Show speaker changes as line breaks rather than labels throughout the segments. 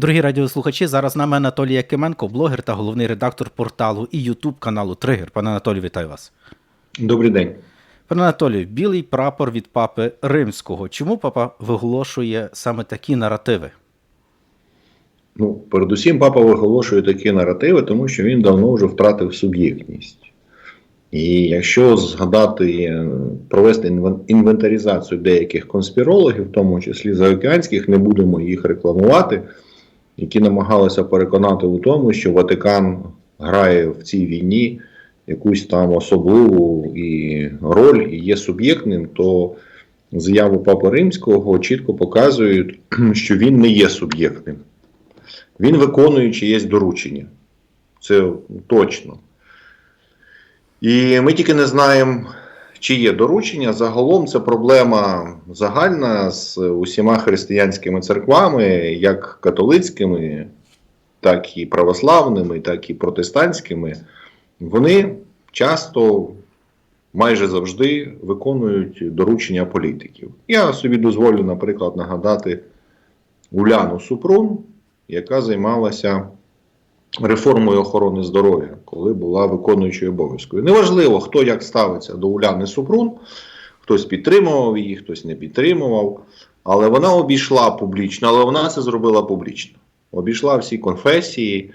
Дорогі радіослухачі, зараз з нами Анатолій Якименко, блогер та головний редактор порталу і Ютуб каналу Тригер. Пане Анатолію, вітаю вас.
Добрий день.
Пане Анатолію, білий прапор від папи римського. Чому папа виголошує саме такі наративи?
Ну, передусім, папа виголошує такі наративи, тому що він давно вже втратив суб'єктність. І якщо згадати, е, провести інвентаризацію деяких конспірологів, в тому числі заокеанських, не будемо їх рекламувати, які намагалися переконати у тому, що Ватикан грає в цій війні якусь там особливу і роль і є суб'єктним, то заяви Папи Римського чітко показують, що він не є суб'єктним. Він виконує чиєсь доручення. Це точно. І ми тільки не знаємо, чи є доручення. Загалом це проблема загальна з усіма християнськими церквами, як католицькими, так і православними, так і протестантськими. Вони часто, майже завжди, виконують доручення політиків. Я собі дозволю, наприклад, нагадати Уляну Супрун, яка займалася реформою охорони здоров'я, коли була виконуючою обов'язкою. Неважливо, хто як ставиться до Уляни Супрун, хтось підтримував її, хтось не підтримував, але вона обійшла публічно, але вона це зробила публічно. Обійшла всі конфесії,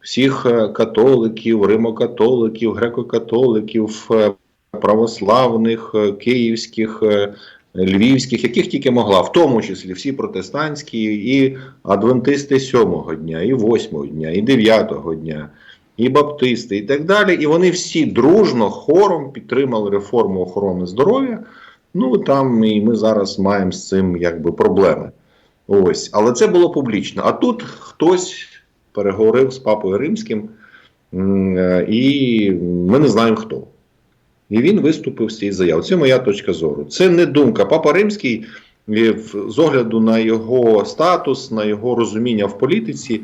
всіх е, католиків, римокатоликів, греко-католиків, е, православних, е, київських, львівських, яких тільки могла, в тому числі всі протестантські, і адвентисти сьомого дня, і восьмого дня, і дев'ятого дня, і баптисти, і так далі. І вони всі дружно хором підтримали реформу охорони здоров'я. Ну там і ми зараз маємо з цим якби проблеми. Ось, але це було публічно. А тут хтось переговорив з папою римським, е, і ми не знаємо хто. І він виступив з цією заявою. Це моя точка зору. Це не думка. Папа Римський, е, з огляду на його статус, на його розуміння в політиці,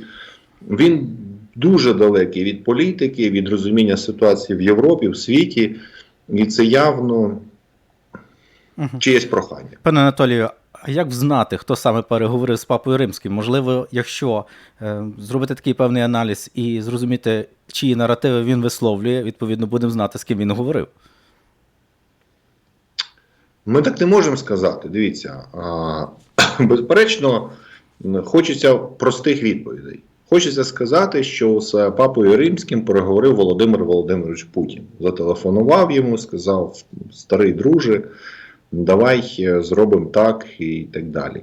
він дуже далекий від політики, від розуміння ситуації в Європі, в світі. І це явно
Мгм.
чиєсь прохання.
Пане Анатолію, а як знати, хто саме переговорив з папою римським? Можливо, якщо е, зробити такий певний аналіз і зрозуміти, чиї наративи він висловлює, відповідно, будемо знати, з ким він говорив.
Ми так не можемо сказати. Дивіться, безперечно, хочеться простих відповідей. Хочеться сказати, що з папою римським переговорив Володимир Володимирович Путін. Зателефонував йому, сказав: старий друже, давай е, зробимо так і так далі.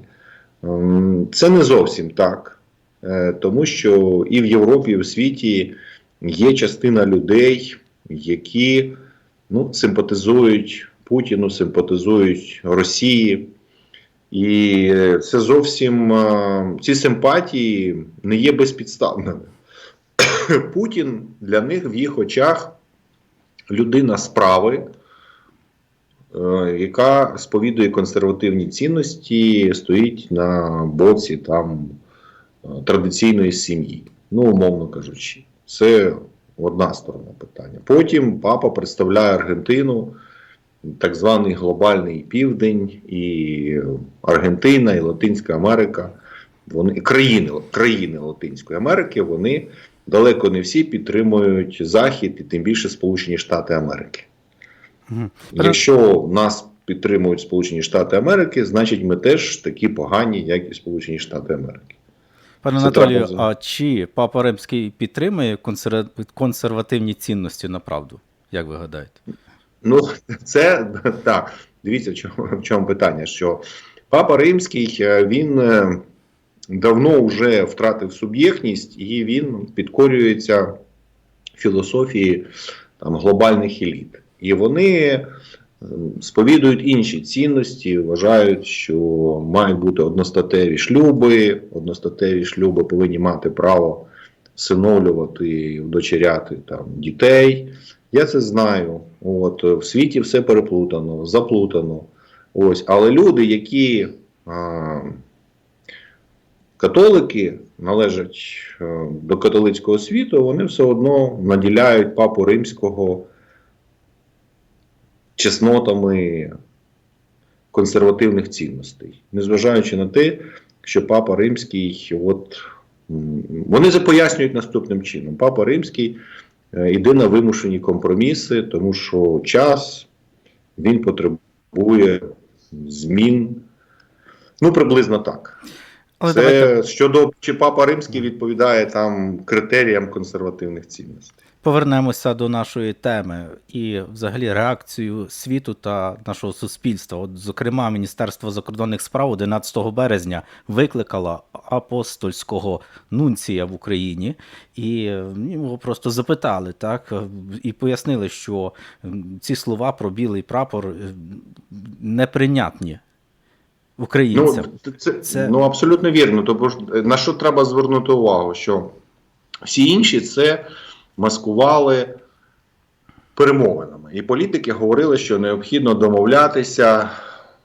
Ем, Це не зовсім так, е, тому що і в Європі, і в світі є частина людей, які ну, симпатизують Путіну, симпатизують Росії. І е, це зовсім е, ці симпатії не є безпідставними. Путін для них в їх очах людина справи, е, яка сповідує консервативні цінності, стоїть на боці там традиційної сім'ї. Ну, умовно кажучи, це одна сторона питання. Потім папа представляє Аргентину, так званий глобальний південь, і Аргентина, і Латинська Америка. Вони країни, країни Латинської Америки, вони далеко не всі підтримують Захід і тим більше Сполучені Штати Америки.
Мгм.
Якщо нас підтримують Сполучені Штати Америки, значить ми теж такі погані, як і Сполучені Штати Америки.
Пане Анатолію, а чи папа римський підтримує консер- консервативні цінності на правду? Як ви гадаєте?
Ну, це так. Дивіться, в чому, в чому питання. Що Папа Римський е, він е, давно вже втратив суб'єктність, і він підкорюється філософії там, глобальних еліт. І вони е, сповідують інші цінності, вважають, що мають бути одностатеві шлюби, одностатеві шлюби повинні мати право всиновлювати, вдочеряти там, дітей. Я це знаю. От, в світі все переплутано, заплутано. Ось, але люди, які а, католики належать е, до католицького світу, вони все одно наділяють папу римського чеснотами консервативних цінностей, незважаючи на те, що папа римський от Вони пояснюють наступним чином. Папа Римський йде на вимушені компроміси, тому що час він потребує змін. Ну, приблизно так.
Але
Це
давайте
щодо чи папа римський відповідає там критеріям консервативних цінностей.
Повернемося до нашої теми і взагалі реакцію світу та нашого суспільства. От, зокрема, Міністерство закордонних справ 11 березня викликало апостольського нунція в Україні, і е, його просто запитали, так і пояснили, що ці слова про білий прапор неприйнятні українцям.
Ну, це,
Це-
ну абсолютно вірно. Тобто на що треба звернути увагу? Що всі інші це маскували перемовинами. І політики говорили, що необхідно домовлятися.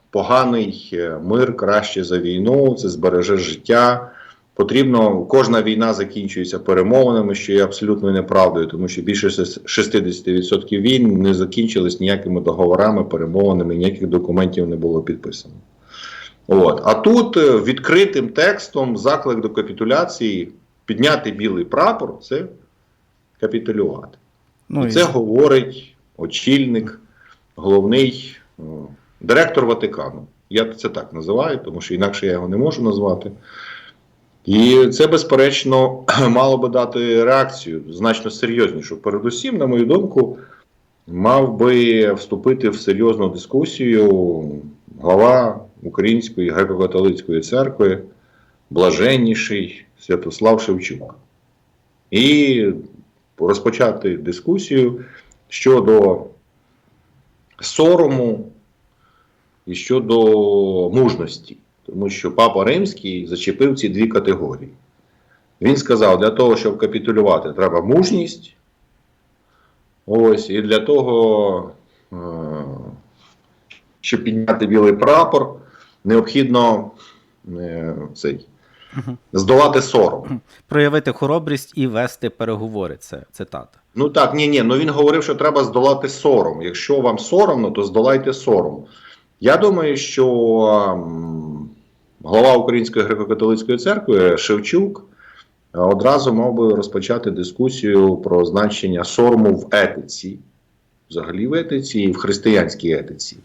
Поганий е, мир краще за війну, це збереже життя. Потрібно, кожна війна закінчується перемовинами, що є абсолютною неправдою, тому що більше 60% війн не закінчились ніякими договорами, перемовинами, ніяких документів не було підписано. От. А тут е, відкритим текстом заклик до капітуляції підняти білий прапор це капітулювати.
Ну,
І це говорить очільник, головний е, директор Ватикану. Я це так називаю, тому що інакше я його не можу назвати. І це, безперечно, мало би дати реакцію значно серйознішу. Передусім, на мою думку, мав би вступити в серйозну дискусію глава Української греко-католицької церкви, блаженніший Святослав Шевчук. І розпочати дискусію щодо сорому і щодо мужності. Тому що Папа Римський зачепив ці дві категорії. Він сказав, для того, щоб капітулювати, треба мужність. Ось, і для того, е, щоб підняти білий прапор, необхідно е, цей. Здолати сором.
проявити хоробрість і вести переговори. Це цитата.
Ну так, ні, ні. Ну він говорив, що треба здолати сором. Якщо вам соромно, то здолайте сором. Я думаю, що ем, голова Української греко-католицької церкви Шевчук е, одразу мав би розпочати дискусію про значення сорому в етиці, взагалі в етиці і в християнській етиці.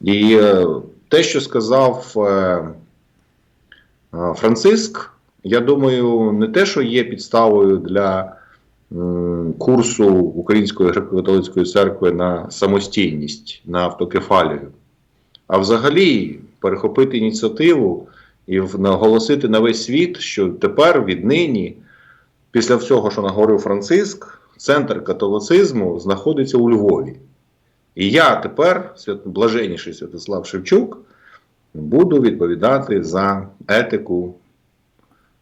І е, те, що сказав е, Франциск, я думаю, не те, що є підставою для курсу Української греко-католицької церкви на самостійність, на автокефалію, а взагалі перехопити ініціативу і наголосити на весь світ, що тепер віднині, після всього, що наговорив Франциск, центр католицизму знаходиться у Львові. І я тепер, блаженніший Святослав Шевчук, буду відповідати за етику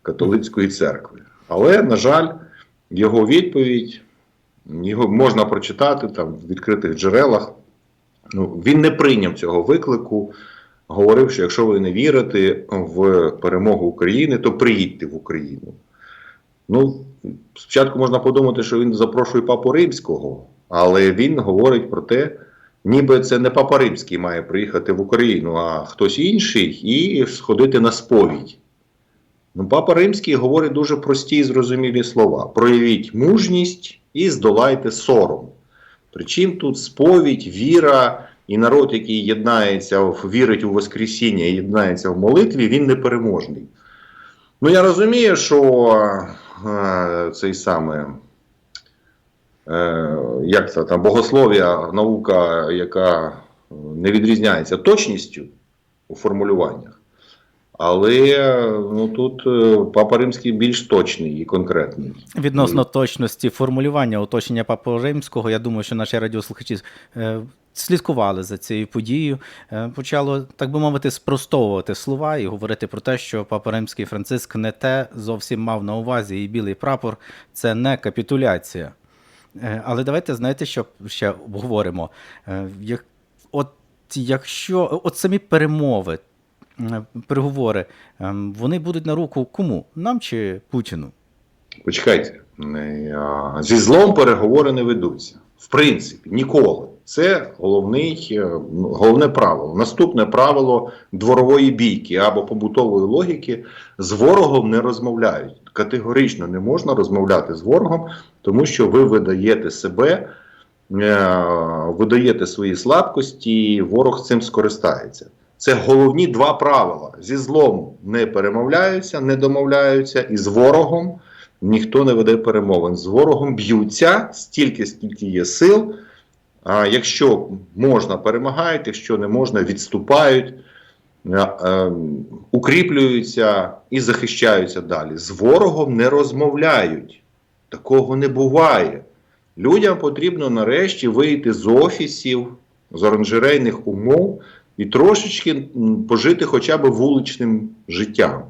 католицької церкви. Але, на жаль, його відповідь його можна прочитати там в відкритих джерелах. Ну, він не прийняв цього виклику. Говорив, що якщо ви не вірите в перемогу України, то приїдьте в Україну. Ну, спочатку можна подумати, що він запрошує папу римського, але він говорить про те, ніби це не папа римський має приїхати в Україну, а хтось інший і сходити на сповідь. Ну, папа римський говорить дуже прості і зрозумілі слова: проявіть мужність і здолайте сором. Причому тут сповідь, віра і народ, який єднається, вірить у Воскресіння і єднається в молитві, він непереможний. Ну, я розумію, що е, цей саме, як це там, богослов'я, наука, яка е, не відрізняється точністю у формулюваннях. Але ну, тут е, Папа Римський більш точний і конкретний.
Відносно точності формулювання оточення Папи Римського, я думаю, що наші радіослухачі е, слідкували за цією подією. Е, почало, так би мовити, спростовувати слова і говорити про те, що Папа Римський Франциск не те зовсім мав на увазі, і білий прапор це не капітуляція. Е, але давайте знаєте, що ще обговоримо. Е, от якщо от самі перемови, е, переговори, ем, вони будуть на руку кому? Нам чи Путіну?
Почекайте, зі злом переговори не ведуться. В принципі, ніколи. Це головний, е, головне правило. Наступне правило дворової бійки або побутової логіки з ворогом не розмовляють. Категорично не можна розмовляти з ворогом, тому що ви видаєте себе, е, видаєте свої слабкості, і ворог цим скористається. Це головні два правила. Зі злом не перемовляються, не домовляються, і з ворогом ніхто не веде перемовин. З ворогом б'ються стільки, скільки є сил. А якщо можна, перемагають, якщо не можна, відступають, е, е, укріплюються і захищаються далі. З ворогом не розмовляють. Такого не буває. Людям потрібно нарешті вийти з офісів, з оранжерейних умов і трошечки пожити хоча б вуличним життям.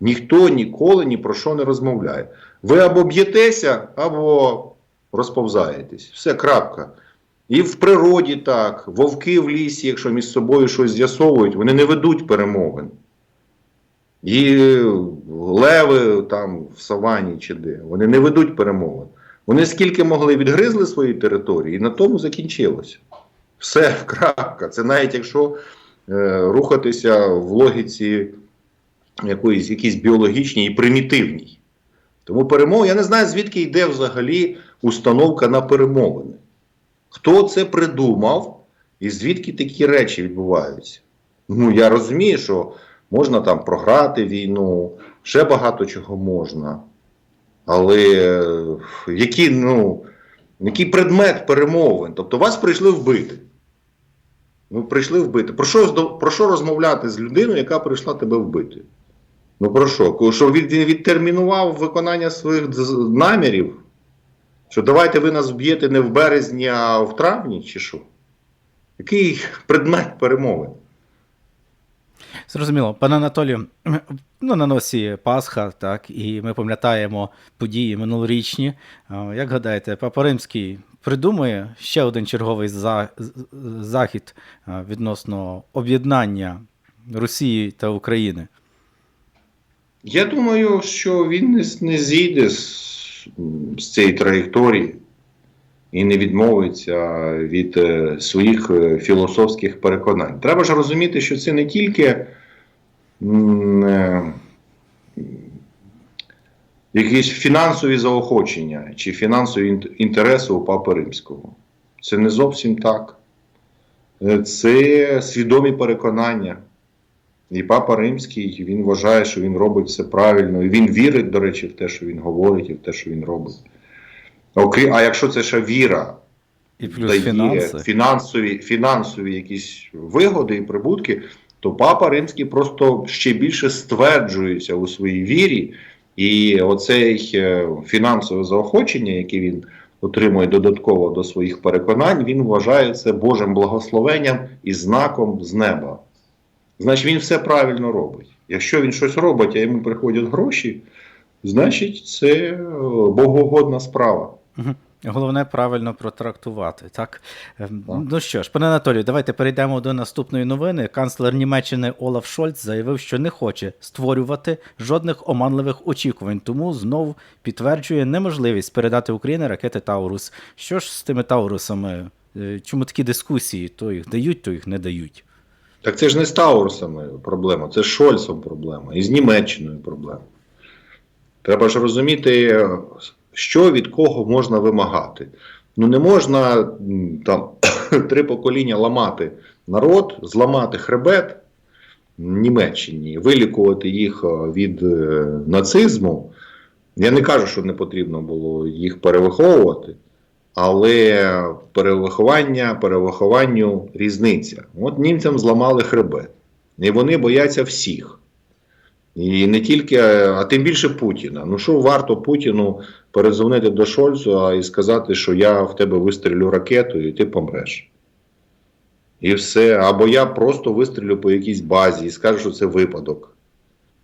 Ніхто ніколи ні про що не розмовляє. Ви або б'єтеся, або розповзаєтесь. Все крапка. І в природі так, вовки в лісі, якщо між собою щось з'ясовують, вони не ведуть перемовин. І леви там в савані чи де, вони не ведуть перемовин. Вони скільки могли відгризли свої території, і на тому закінчилося. Все, крапка. Це навіть якщо е, рухатися в логіці якоїсь якійсь біологічній і примітивній. Тому перемови, я не знаю, звідки йде взагалі установка на перемовини. Хто це придумав і звідки такі речі відбуваються? Ну, я розумію, що можна там програти війну, ще багато чого можна. Але е, який, ну, який предмет перемовин? Тобто вас прийшли вбити. Ну, прийшли вбити. Про що, про що розмовляти з людиною, яка прийшла тебе вбити? Ну про що? Що він відтермінував виконання своїх намірів? Що давайте ви нас вб'єте не в березні, а в травні, чи що? Який предмет перемови?
Зрозуміло, пане Анатолію, ну на носі Пасха, так, і ми пам'ятаємо події минулорічні. Як гадаєте, Папа Римський придумує ще один черговий за- захід відносно об'єднання Росії та України?
Я думаю, що він не зійде з, з цієї траєкторії і не відмовиться від е, своїх е, філософських переконань. Треба ж розуміти, що це не тільки е, якісь фінансові заохочення чи фінансові інтереси у Папи Римського. Це не зовсім так. Це свідомі переконання. І папа Римський він вважає, що він робить все правильно. І він вірить, до речі, в те, що він говорить, і в те, що він робить. Окрім, а якщо це ще віра
І плюс
дає
фінанси.
фінансові, фінансові якісь вигоди і прибутки, то папа Римський просто ще більше стверджується у своїй вірі. І оцей е, фінансове заохочення, яке він отримує додатково до своїх переконань, він вважає це Божим благословенням і знаком з неба. Значить, він все правильно робить. Якщо він щось робить, а йому приходять гроші, значить це е, богоугодна справа.
Головне правильно протрактувати. Так? Ем,
Так.
Ну що ж, пане Анатолію, давайте перейдемо до наступної новини. Канцлер Німеччини Олаф Шольц заявив, що не хоче створювати жодних оманливих очікувань, тому знов підтверджує неможливість передати Україні ракети Таурус. Що ж з тими Таурусами? Е, Чому такі дискусії? То їх дають, то їх не дають.
Так це ж не з Таурусами проблема, це з Шольцом проблема, і з Німеччиною проблема. Треба ж розуміти, що від кого можна вимагати. Ну не можна там три покоління ламати народ, зламати хребет Німеччині, вилікувати їх е, від е, нацизму. Я не кажу, що не потрібно було їх перевиховувати, але перевиховання, перевихованню різниця. От німцям зламали хребет. І вони бояться всіх. І не тільки, а тим більше Путіна. Ну що варто Путіну перезвонити до Шольцу і сказати, що я в тебе вистрілю ракетою і ти помреш. І все. Або я просто вистрілю по якійсь базі і скажу, що це випадок.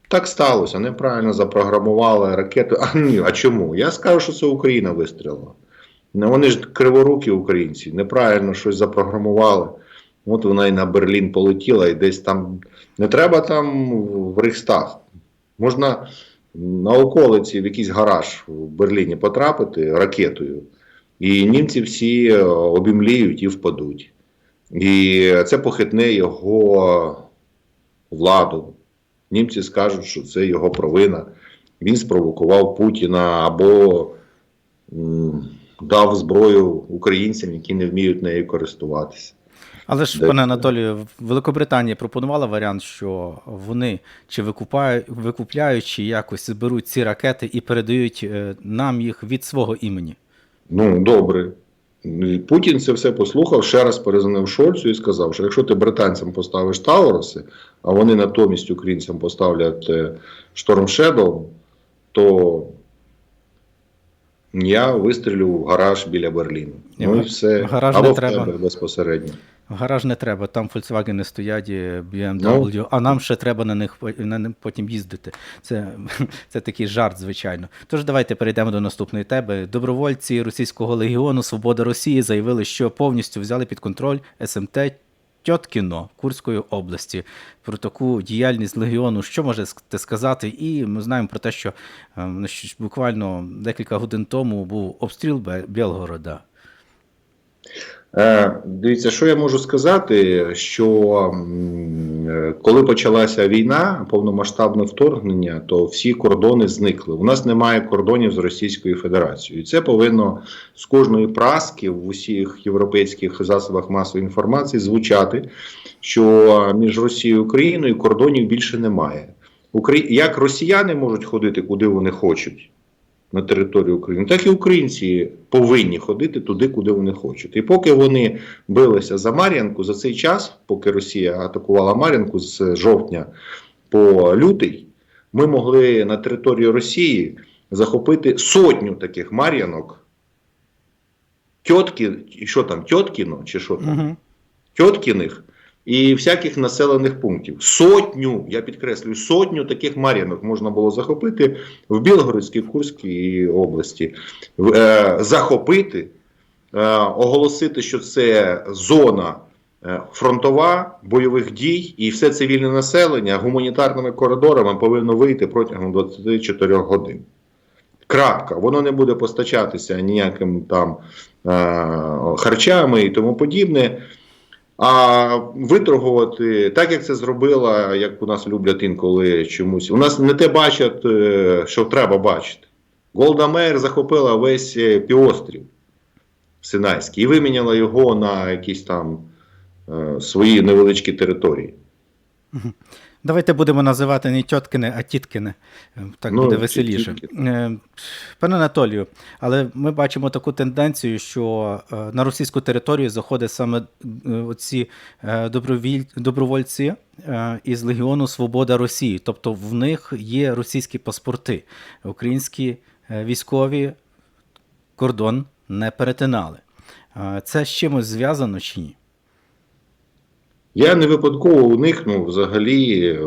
Так сталося, неправильно запрограмували ракету. А ні, а чому? Я скажу, що це Україна вистрілила. Ну, вони ж криворукі українці, неправильно щось запрограмували. От вона і на Берлін полетіла, і десь там не треба там в Рейхстаг. Можна на околиці в якийсь гараж в Берліні потрапити ракетою І німці всі е, обімліють і впадуть. І це похитне його владу. Німці скажуть, що це його провина. Він спровокував Путіна або дав зброю українцям, які не вміють нею користуватися.
Але ж,
Де-
пане Анатолію, Великобританія пропонувала варіант, що вони чи викупають, викупляють, чи якось зберуть ці ракети і передають е, нам їх від свого імені.
Ну, добре. Путін це все послухав, ще раз перезвонив Шольцу і сказав, що якщо ти британцям поставиш Тауруси, а вони натомість українцям поставлять е, Шторм Shadow, то я вистрілю в гараж біля Берліну. Ну і все.
гараж
Або
не
в
треба.
тебе безпосередньо.
В гараж не треба, там Volkswagen стоять, BMW, а нам ще треба на них на них потім їздити. Це, це такий жарт, звичайно. Тож давайте перейдемо до наступної теми. Добровольці Російського легіону Свобода Росії заявили, що повністю взяли під контроль СМТ Тьоткіно Курської області. Про таку діяльність легіону, що можете сказати? І ми знаємо про те, що е, ну, буквально декілька годин тому був обстріл Білгорода.
Дивіться, що я можу сказати, що е, коли почалася війна, повномасштабне вторгнення, то всі кордони зникли. У нас немає кордонів з Російською Федерацією. І це повинно з кожної праски в усіх європейських засобах масової інформації звучати, що між Росією і Україною кордонів більше немає. Як росіяни можуть ходити куди вони хочуть на територію України, так і українці повинні ходити туди, куди вони хочуть. І поки вони билися за Мар'янку, за цей час, поки Росія атакувала Мар'янку з жовтня по лютий, ми могли на території Росії захопити сотню таких Мар'янок. Тьотки, що там, Тьоткіно, чи що там?
Угу.
Тьоткіних і всяких населених пунктів. Сотню, я підкреслюю, сотню таких мар'янок можна було захопити в Білгородській, в Курській області. Е, захопити, е, оголосити, що це зона е, фронтова бойових дій, і все цивільне населення гуманітарними коридорами повинно вийти протягом 24 годин. Крапка. Воно не буде постачатися ніяким там е, харчами і тому подібне. А виторгувати, так як це зробила, як у нас люблять інколи чомусь. У нас не те бачать, е, що треба бачити. Голда Мейер захопила весь е, півострів Синайський і виміняла його на якісь там е, свої невеличкі території.
Давайте будемо називати не тьоткине, а тіткине. Е, Так
Ну,
буде веселіше.
тітки.
Е, Пане Анатолію, але ми бачимо таку тенденцію, що е, на російську територію заходять саме е, оці е, добровіль... добровольці із Легіону Свобода Росії. Тобто в них є російські паспорти. Українські військові кордон не перетинали. Це з чимось зв'язано чи ні?
Я не випадково уникнув взагалі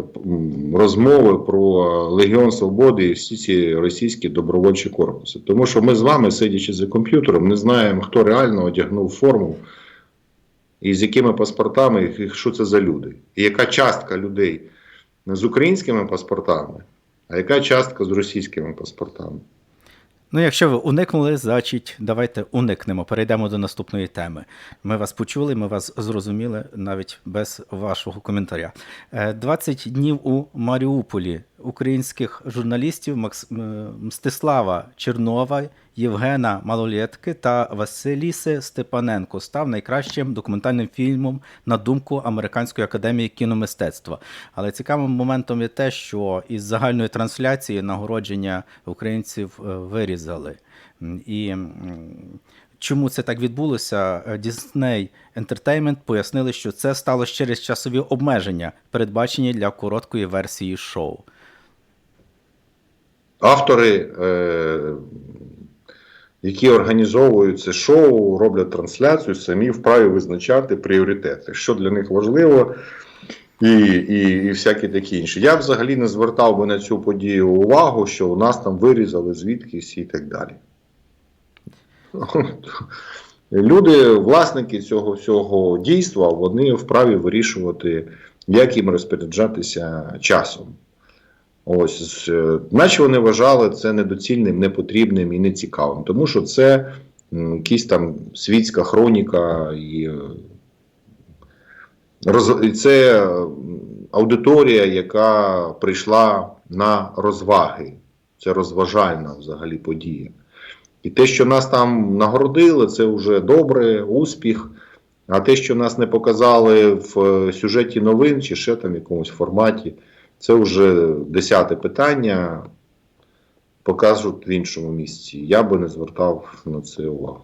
розмови про Легіон Свободи і всі ці російські добровольчі корпуси. Тому що ми з вами, сидячи за комп'ютером, не знаємо, хто реально одягнув форму і з якими паспортами, і що це за люди. І яка частка людей з українськими паспортами, а яка частка з російськими паспортами.
Ну, якщо ви уникнули, значить, давайте уникнемо. Перейдемо до наступної теми. Ми вас почули, ми вас зрозуміли навіть без вашого коментаря. Е, 20 днів у Маріуполі українських журналістів Макс... Мстислава Чернова, Євгена Малолєтки та Василіси Степаненко став найкращим документальним фільмом на думку Американської академії кіномистецтва. Але цікавим моментом є те, що із загальної трансляції нагородження українців е, вирізали. І чому це так відбулося? Е, Disney Entertainment пояснили, що це сталося через часові обмеження, передбачені для короткої версії шоу.
Автори, е, які організовують це шоу, роблять трансляцію, самі вправі визначати пріоритети, що для них важливо, і, і, і всякі такі інші. Я взагалі не звертав би на цю подію увагу, що у нас там вирізали звідкись і так далі. Люди, власники цього всього дійства, вони вправі вирішувати, як їм розпоряджатися часом. Ось, е, наче вони вважали це недоцільним, непотрібним і нецікавим, тому що це якісь там світська хроніка і, е, це е, аудиторія, яка прийшла на розваги. Це розважальна взагалі подія. І те, що нас там нагородили, це вже добре, успіх. А те, що нас не показали в сюжеті новин чи ще там в якомусь форматі, це вже десяте питання. Покажуть в іншому місці. Я би не звертав на це увагу.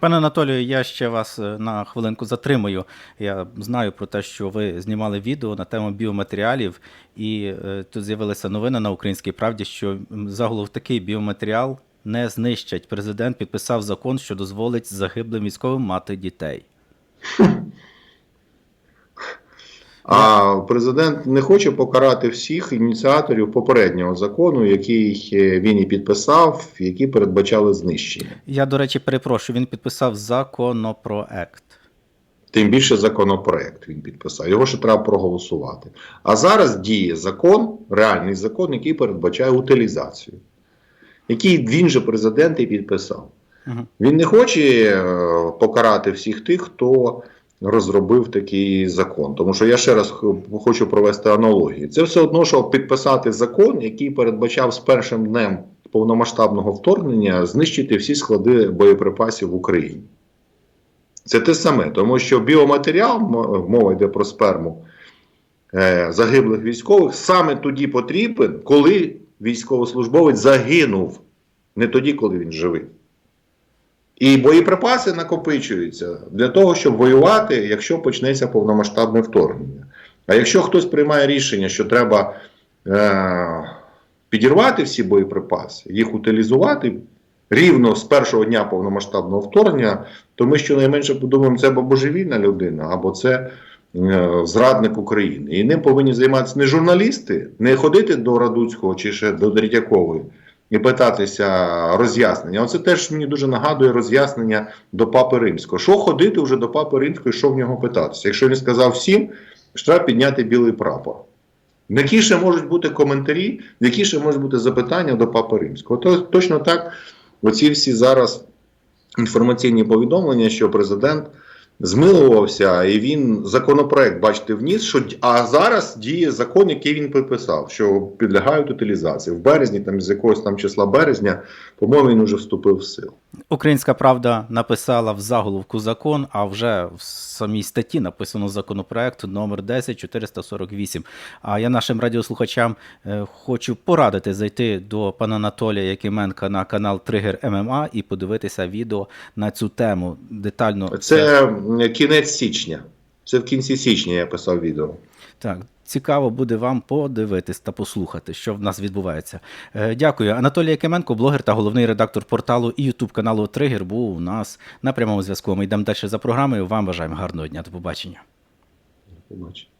Пане Анатолію, я ще вас е, на хвилинку затримую. Я знаю про те, що ви знімали відео на тему біоматеріалів, і е, тут з'явилася новина на українській правді, що заголов такий біоматеріал не знищать. Президент підписав закон, що дозволить загиблим військовим мати дітей.
А президент не хоче покарати всіх ініціаторів попереднього закону, який е, він і підписав, які передбачали знищення.
Я, до речі, перепрошую, він підписав законопроект.
Тим більше законопроект він підписав. Його ще треба проголосувати. А зараз діє закон, реальний закон, який передбачає утилізацію, який він же президент і підписав. Він не хоче е, покарати всіх тих, хто розробив такий закон. Тому що я ще раз хочу провести аналогію. Це все одно, що підписати закон, який передбачав з першим днем повномасштабного вторгнення знищити всі склади боєприпасів в Україні. Це те саме, тому що біоматеріал, мова йде про сперму е, загиблих військових, саме тоді потрібен, коли військовослужбовець загинув, не тоді, коли він живий. І боєприпаси накопичуються для того, щоб воювати, якщо почнеться повномасштабне вторгнення. А якщо хтось приймає рішення, що треба е- підірвати всі боєприпаси, їх утилізувати рівно з першого дня повномасштабного вторгнення, то ми щонайменше подумаємо, це або божевільна людина, або це е, зрадник України. І ним повинні займатися не журналісти, не ходити до Радуцького чи ще до Третьякової і питатися роз'яснення. Оце теж мені дуже нагадує роз'яснення до Папи Римського. Що ходити вже до Папи Римського, і що в нього питатися? Якщо він сказав всім, що треба підняти білий прапор. Які ще можуть бути коментарі, які ще можуть бути запитання до Папи Римського? То точно так, оці всі зараз інформаційні повідомлення, що президент змилувався, і він законопроект, бачите, вніс, що а зараз діє закон, який він підписав, що підлягають утилізації. В березні, там з якогось там числа березня, по-моєму, він уже вступив в силу.
Українська правда написала в заголовку закон, а вже в самій статті написано законопроект номер 10448. А я нашим радіослухачам е, хочу порадити зайти до пана Анатолія Якименка на канал Тригер ММА і подивитися відео на цю тему детально.
Це кінець січня. Це в кінці січня я писав відео.
Так, цікаво буде вам подивитись та послухати, що в нас відбувається. Е, Дякую. Анатолій Якименко, блогер та головний редактор порталу і Ютуб каналу Тригер, був у нас на прямому зв'язку. Ми йдемо далі за програмою. Вам бажаємо гарного дня. До побачення.
Побачимо.